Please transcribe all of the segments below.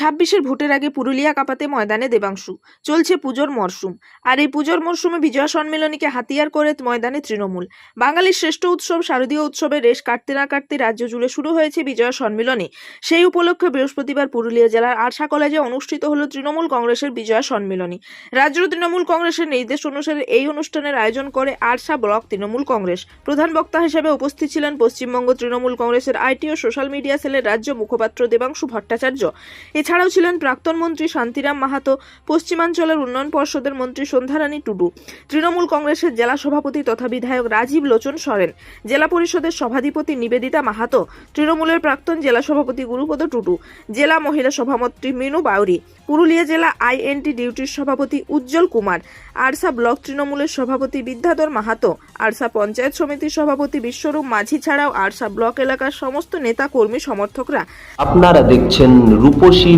ছাব্বিশের ভোটের আগে পুরুলিয়া কাপাতে ময়দানে দেবাংশু। চলছে পুজোর মরশুম আর এই পুজোর মরশুমে বিজয়া সম্মেলনীকে হাতিয়ার করে ময়দানে তৃণমূল। বাঙালির শ্রেষ্ঠ উৎসব, শারদীয় উৎসবের রেশ কাটতে না কাটতে রাজ্য জুড়ে শুরু হয়েছে বিজয়া সম্মেলনী। সেই উপলক্ষে বৃহস্পতিবার পুরুলিয়া জেলার আরশা কলেজে অনুষ্ঠিত হল তৃণমূল কংগ্রেসের বিজয়া সম্মেলনী। রাজ্য তৃণমূল কংগ্রেসের নির্দেশ অনুসারে এই অনুষ্ঠানের আয়োজন করে আরশা ব্লক তৃণমূল কংগ্রেস। প্রধান বক্তা হিসেবে উপস্থিত ছিলেন পশ্চিমবঙ্গ তৃণমূল কংগ্রেসের আইটি ও সোশ্যাল মিডিয়া সেলের রাজ্য মুখপাত্র দেবাংশু ভট্টাচার্য। এছাড়াও ছিলেন প্রাক্তন মন্ত্রী শান্তিরাম মাহাতো, পশ্চিমাঞ্চলের উন্নয়ন পর্ষদের মন্ত্রী সন্ধ্যারানী টুডু, তৃণমূল কংগ্রেসের জেলা সভাপতি তথা বিধায়ক রাজীব লোচন সরেন, জেলা পরিষদের সভাধিপতি নিবেদিতা মাহাতো, তৃণমূলের প্রাক্তন জেলা সভাপতি গুরুপদ টুডু, জেলা মহিলা সভাপতি মিনু বাউরি, পুরুলিয়া জেলা আইএনটি ডিউটির সভাপতি উজ্জ্বল কুমার, আরসা ব্লক তৃণমূলের সভাপতি বিদ্যাধর মাহাতো, আরসা পঞ্চায়েত সমিতির সভাপতি বিশ্বরূপ মাঝি ছাড়াও আরসা ব্লক এলাকার সমস্ত নেতা কর্মী সমর্থকরা। আপনারা দেখছেন রূপসী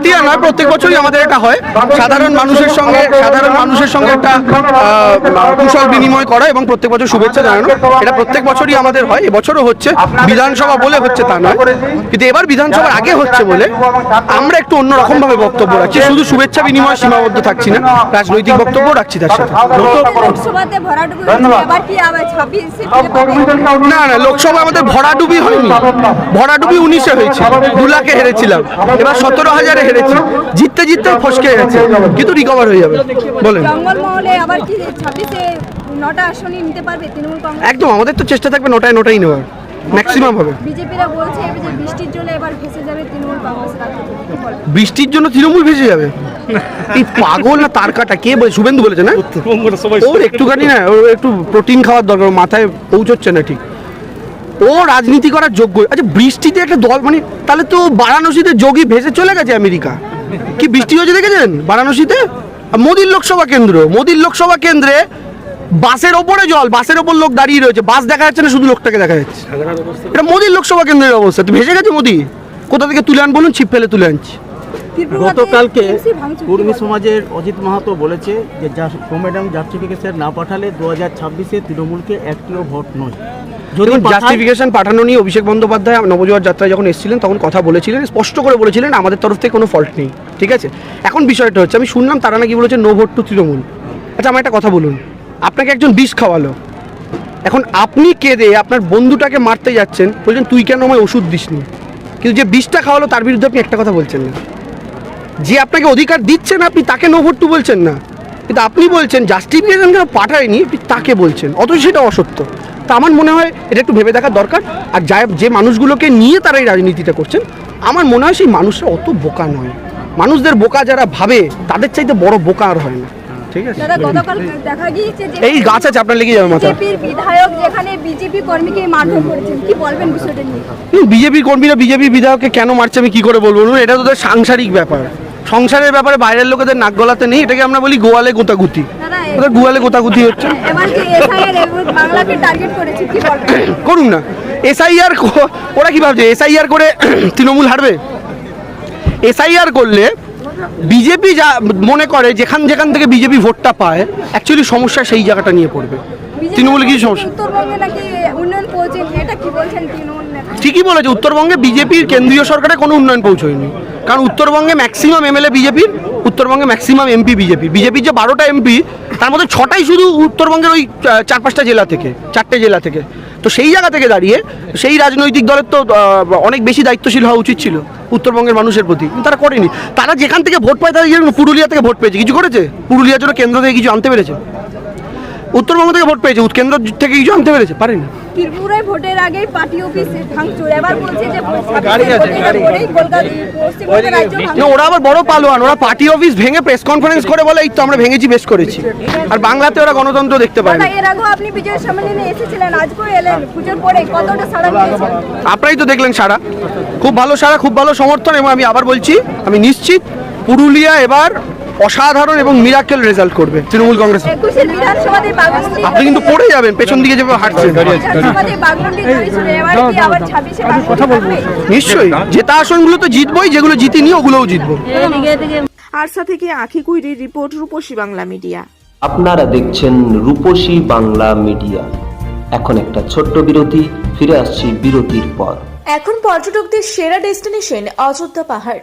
হাতিয়া নয় প্রত্যেক বছরই আমাদের এটা হয়। সাধারণ মানুষের সঙ্গে সাধারণ মানুষের সঙ্গে একটা কুশল বিনিময় করা এবং প্রত্যেক বছর শুভেচ্ছা জানানো। এটা প্রত্যেক বছরই আমাদের হয়। এবছরও হচ্ছে। বিধানসভা বলে হচ্ছে তা নয়। কিন্তু এবার বিধানসভার আগে হচ্ছে বলে আমরা একটু অন্যরকম ভাবে বক্তব্য রাখছি। শুধু শুভেচ্ছা বিনিময় সীমাবদ্ধ থাকছি না। রাজনৈতিক বক্তব্য রাখছি তার সাথে। না না লোকসভা আমাদের ভরাডুবি হয়নি। ভরাডুবি উনিশে হয়েছে দু লাখে হেরেছিলাম। এবার সতেরো হাজারে হেরেছি জিততে জিততে ফসকে গেছে কিন্তু রিকভার হয়ে যাবে। বলেন। আবার কি নটা আসনই নিতে পারবে তৃণমূল কংগ্রেস? একদম আমাদের তো চেষ্টা থাকবে নটায় নটাই নেওয়ার। ম্যাক্সিমাম হবে। বিজেপিরা বলছে যে বৃষ্টির জন্য এবার ভেসে যাবে তৃণমূল কংগ্রেস? বৃষ্টির জন্য তৃণমূল ভেসে যাবে? এই পাগল না তার কাটা? কে বলে? শুভেন্দু বলেছে না? ওর একটুখানি না ওর একটু প্রোটিন খাওয়ার দরকার মাথায় পৌঁছচ্ছে না ঠিক। ও রাজনীতি করার যোগ্য। আচ্ছা বৃষ্টিতে একটা দল মানে তাহলে তো বারাণসীতে যোগী ভেসে চলে গেছে আমেরিকা। কি বৃষ্টি হয়েছে দেখেছেন? বারাণসীতে? মোদির লোকসভা কেন্দ্র মোদির লোকসভা কেন্দ্রে বাসের ওপরে জল বাসের ওপর লোক দাঁড়িয়ে রয়েছে। বাস দেখা যাচ্ছে না শুধু লোকটাকে দেখা যাচ্ছে। এটা মোদির লোকসভা কেন্দ্রের অবস্থা। তো ভেসে গেছে মোদি? কোথা থেকে তুলে আন বলুন ছিপ ফেলে তুলে আনছি। গতকালকে কর্মী সমাজের অজিত মাহাতো বলেছে যে ম্যাডাম জাস্টিফিকেশন না পাঠালে দু হাজার ছাব্বিশে তৃণমূলকে একটিও ভোট নয়। যদি জাস্টিফিকেশন পাঠানো নিয়ে অভিষেক বন্দ্যোপাধ্যায় নবজোয়ার যাত্রায় যখন এসেছিলেন তখন কথা বলেছিলেন স্পষ্ট করে বলেছিলেন আমাদের তরফ থেকে কোনো ফল্ট নেই। ঠিক আছে? এখন বিষয়টা হচ্ছে আমি শুনলাম তারা নাকি বলেছে নো ভোট টু তৃণমূল। আচ্ছা আমার একটা কথা বলুন। আপনাকে একজন বিষ খাওয়ালো। এখন আপনি কেঁদে আপনার বন্ধুটাকে মারতে যাচ্ছেন বলছেন তুই কেন আমায় ওষুধ দিসনি? কিন্তু যে বিষটা খাওয়ালো তার বিরুদ্ধে আপনি একটা কথা বলছেন না। যে আপনাকে অধিকার দিচ্ছেন আপনি তাকে নো ভোট টু বলছেন না। কিন্তু আপনি বলছেন জাস্টিফিকেশন কেন পাঠায়নি? আপনি তাকে বলছেন। অথচ সেটা অসত্য। তা আমার মনে হয় এটা একটু ভেবে দেখার দরকার। আর যা যে মানুষগুলোকে নিয়ে তারা এই রাজনীতিটা করছেন আমার মনে হয় সেই মানুষরা অত বোকা নয়। মানুষদের বোকা যারা ভাবে তাদের চাইতে বড় বোকা আর হয় না। ঠিক আছে? গতকাল দেখা গিয়েছে যে এই গাছ আছে আপনার লেগে যাবে মাথা। বিজেপির বিধায়ক যেখানে বিজেপি কর্মীকে মারধর করেছেন কি বলবেন বিষয়টা নিয়ে? বিজেপি কর্মীরা বিজেপি বিধায়ককে কেন মারছে আমি কি করে বলব? বলুন? এটা তো সাংসারিক ব্যাপার। সংসারের ব্যাপারে বাইরের লোকেদের নাক গলাতে নেই এটাকে আমরা বলি গোয়ালে গোতাগুতি গোয়ালে গোতাগুতি হচ্ছে? করুন না। এসআইআর ওরা কি ভাবছে? এসআইআর করে তৃণমূল হারবে? এসআইআর করলে বিজেপি যা মনে করে যেখান যেখান থেকে বিজেপি ভোটটা পায় অ্যাকচুয়ালি সমস্যা সেই জায়গাটা নিয়ে পড়বে। তৃণমূলে কি সমস্যা? ঠিকই বলেছে উত্তরবঙ্গে বিজেপির কেন্দ্রীয় সরকারে কোনো উন্নয়ন পৌঁছয়নি। কারণ উত্তরবঙ্গে ম্যাক্সিমাম এমএলএ বিজেপির উত্তরবঙ্গে ম্যাক্সিমাম এমপি বিজেপি বিজেপির যে বারোটা এমপি তার মধ্যে ছটাই শুধু উত্তরবঙ্গের ওই চার পাঁচটা জেলা থেকে, চারটে জেলা থেকে। তো সেই জায়গা থেকে দাঁড়িয়ে, সেই রাজনৈতিক দলের তো অনেক বেশি দায়িত্বশীল হওয়া উচিত ছিল উত্তরবঙ্গের মানুষের প্রতি। তারা করেনি। তারা যেখান থেকে ভোট পায়, তারা পুরুলিয়া থেকে ভোট পেয়েছে। কিছু করেছে? পুরুলিয়ার জন্য কেন্দ্র থেকে কিছু আনতে পেরেছে? উত্তরবঙ্গ থেকে ভোট পেয়েছে কেন্দ্র থেকে কিছু আনতে পেরেছে পারেনি। ত্রিপুরায় ভোটের আগেই পার্টি অফিস ভাঙচুর। এবার বলছে যে ছাব্বিশের ভোটের পরেই কলকাতা পশ্চিমবঙ্গের রাজ্য না ওরা আবার বড় পালোয়ান ওরা পার্টি অফিস ভেঙে প্রেস কনফারেন্স করে বলে এই তো আমরা ভেঙেছি বেশ করেছি। আর বাংলাতে ওরা গণতন্ত্র দেখতে পায় না দাদা এর আগেও আপনি বিজয়ের সম্মেলনে এসেছিলেন আজকেও এলেন। পুজোর পরে কতটা সাড়া পেয়েছেন আপনারাই তো দেখলেন সারা খুব ভালো সারা খুব ভালো সমর্থন এবং আমি আবার বলছি আমি নিশ্চিত পুরুলিয়া এবার অসাধারণ এবং মিরাকেল রেজাল্ট করবে তৃণমূল কংগ্রেস। আপনি কিন্তু পড়ে যাবেন পেছন দিকে যেভাবে হাঁটছেন। নিশ্চয়ই জেতা আসনগুলো তো জিতবই যেগুলো জিতিনি ওগুলোও জিতবো। আরসা থেকে আখি কুইরির রিপোর্ট রূপসী বাংলা মিডিয়া। আপনারা দেখছেন রূপসী বাংলা মিডিয়া। এখন একটা ছোট্ট বিরতি ফিরে আসছি বিরতির পর। এখন পর্যটকদের সেরা ডেস্টিনেশন অযোধ্যা পাহাড়।